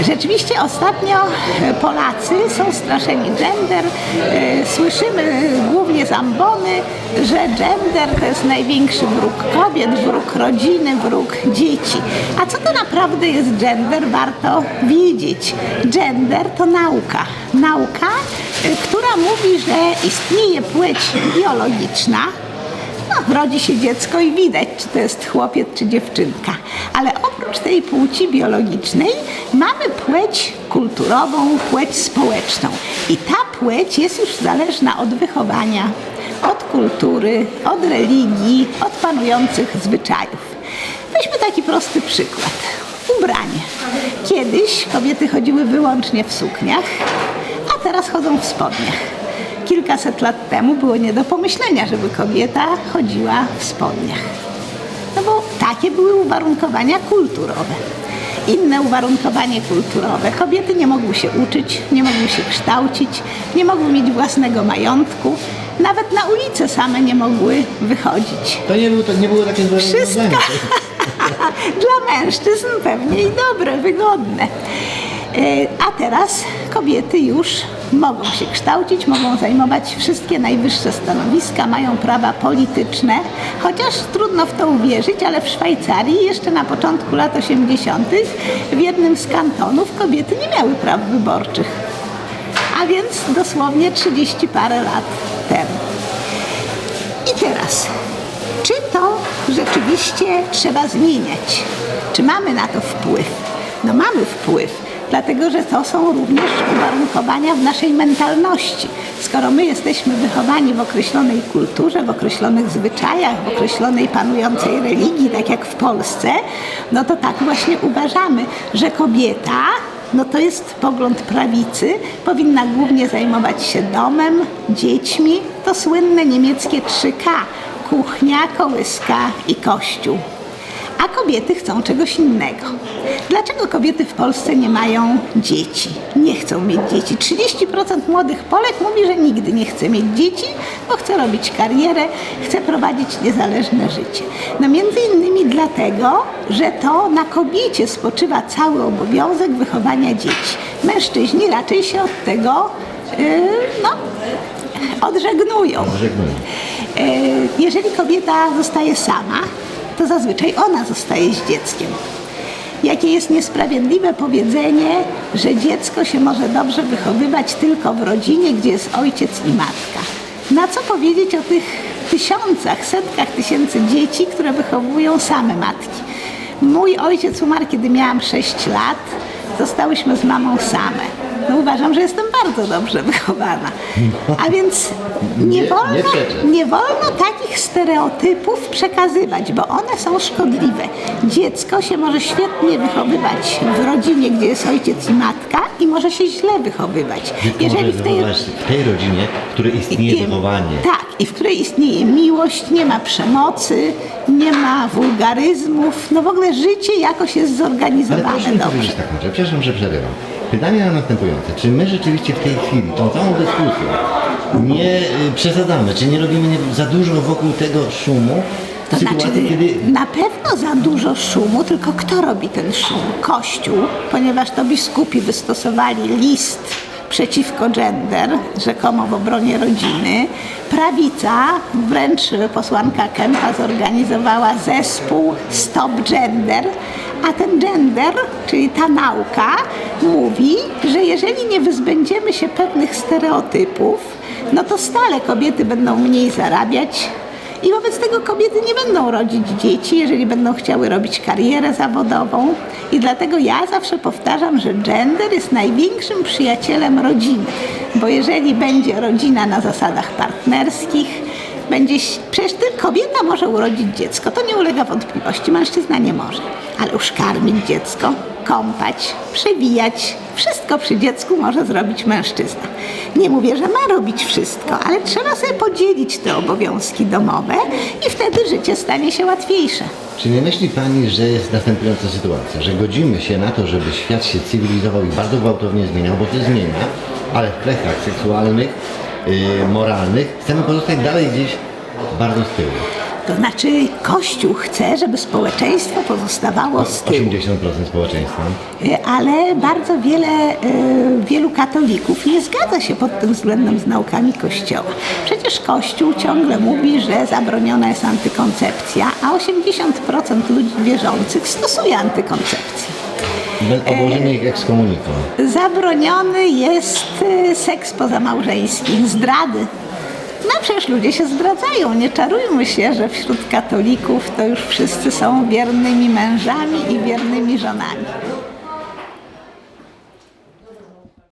Rzeczywiście ostatnio e, Polacy są straszeni gender. E, Słyszymy głównie z ambony, że gender to jest największy wróg kobiet, wróg rodziny, wróg dzieci. A co to naprawdę jest gender? Warto wiedzieć. Gender to nauka. Nauka, e, która mówi, że istnieje płeć biologiczna, no, rodzi się dziecko i widać, czy to jest chłopiec, czy dziewczynka. Ale oprócz tej płci biologicznej mamy płeć kulturową, płeć społeczną. I ta płeć jest już zależna od wychowania, od kultury, od religii, od panujących zwyczajów. Weźmy taki prosty przykład. Ubranie. Kiedyś kobiety chodziły wyłącznie w sukniach, a teraz chodzą w spodniach. Kilkaset lat temu było nie do pomyślenia, żeby kobieta chodziła w spodniach. No bo takie były uwarunkowania kulturowe. Inne uwarunkowanie kulturowe. Kobiety nie mogły się uczyć, nie mogły się kształcić, nie mogły mieć własnego majątku. Nawet na ulicę same nie mogły wychodzić. To nie, był, to nie było takie złe Wszystko dla mężczyzn pewnie i dobre, wygodne. E, A teraz kobiety już mogą się kształcić, mogą zajmować wszystkie najwyższe stanowiska, mają prawa polityczne, chociaż trudno w to uwierzyć, ale w Szwajcarii jeszcze na początku lat 80. w jednym z kantonów kobiety nie miały praw wyborczych. A więc dosłownie 30 parę lat temu. I teraz, czy to rzeczywiście trzeba zmieniać? Czy mamy na to wpływ? No mamy wpływ, dlatego że to są również uwarunkowania w naszej mentalności. Skoro my jesteśmy wychowani w określonej kulturze, w określonych zwyczajach, w określonej panującej religii, tak jak w Polsce, no to tak właśnie uważamy, że kobieta no to jest pogląd prawicy, powinna głównie zajmować się domem, dziećmi. To słynne niemieckie 3K kuchnia, kołyska i kościół. A kobiety chcą czegoś innego. Dlaczego kobiety w Polsce nie mają dzieci? Nie chcą mieć dzieci. 30% młodych Polek mówi, że nigdy nie chce mieć dzieci, bo chce robić karierę, chce prowadzić niezależne życie. No między innymi dlatego, że to na kobiecie spoczywa cały obowiązek wychowania dzieci. Mężczyźni raczej się od tego yy, no, odżegnują. E, Jeżeli kobieta zostaje sama, to zazwyczaj ona zostaje z dzieckiem. Jakie jest niesprawiedliwe powiedzenie, że dziecko się może dobrze wychowywać tylko w rodzinie, gdzie jest ojciec i matka. Na co powiedzieć o tych tysiącach, setkach tysięcy dzieci, które wychowują same matki? Mój ojciec umarł, kiedy miałam 6 lat. Zostałyśmy z mamą same. No uważam, że jestem bardzo dobrze wychowana. A więc nie, wolno, nie wolno takich stereotypów przekazywać, bo one są szkodliwe. Dziecko się może świetnie wychowywać w rodzinie, gdzie jest ojciec i matka i może się źle wychowywać. Dziecko może wychowywać w tej rodzinie, w której istnieje i- wychowanie. Tak, i w której istnieje miłość, nie ma przemocy, nie ma wulgaryzmów. No w ogóle życie jakoś jest Ale zorganizowane mi dobrze. powiedzieć tak, może, przepraszam, że przerywam. Pytanie na następujące. Czy my rzeczywiście w tej chwili, tą całą dyskusję, nie y, przesadzamy, czy nie robimy nie, za dużo wokół tego szumu w To sytuacji, znaczy, kiedy na pewno za dużo szumu, tylko kto robi ten szum? Kościół, ponieważ to biskupi wystosowali list przeciwko gender, rzekomo w obronie rodziny. Prawica, wręcz posłanka Kępa zorganizowała zespół Stop Gender, a ten gender, czyli ta nauka, mówi, że jeżeli nie wyzbędziemy się pewnych stereotypów, no to stale kobiety będą mniej zarabiać, i wobec tego kobiety nie będą rodzić dzieci, jeżeli będą chciały robić karierę zawodową. I dlatego ja zawsze powtarzam, że gender jest największym przyjacielem rodziny. Bo jeżeli będzie rodzina na zasadach partnerskich, będzie, przecież kobieta może urodzić dziecko, to nie ulega wątpliwości, mężczyzna nie może. Ale już karmić dziecko, kąpać, przewijać, wszystko przy dziecku może zrobić mężczyzna. Nie mówię, że ma robić wszystko, ale trzeba sobie podzielić te obowiązki domowe i wtedy życie stanie się łatwiejsze. Czy nie myśli Pani, że jest następująca sytuacja, że godzimy się na to, żeby świat się cywilizował i bardzo gwałtownie zmieniał, bo się zmienia, ale w kwestiach seksualnych, moralnych chcemy pozostać dalej gdzieś bardzo z tyłu. To znaczy Kościół chce, żeby społeczeństwo pozostawało z tyłu. 80% społeczeństwa. Y, ale bardzo wiele, y, wielu katolików nie zgadza się pod tym względem z naukami Kościoła. Przecież Kościół ciągle mówi, że zabroniona jest antykoncepcja, a 80% ludzi wierzących stosuje antykoncepcję. Bez obłożenia ich ekskomuniką. Zabroniony jest y, seks pozamałżeński, zdrady. No przecież ludzie się zdradzają. Nie czarujmy się, że wśród katolików to już wszyscy są wiernymi mężami i wiernymi żonami.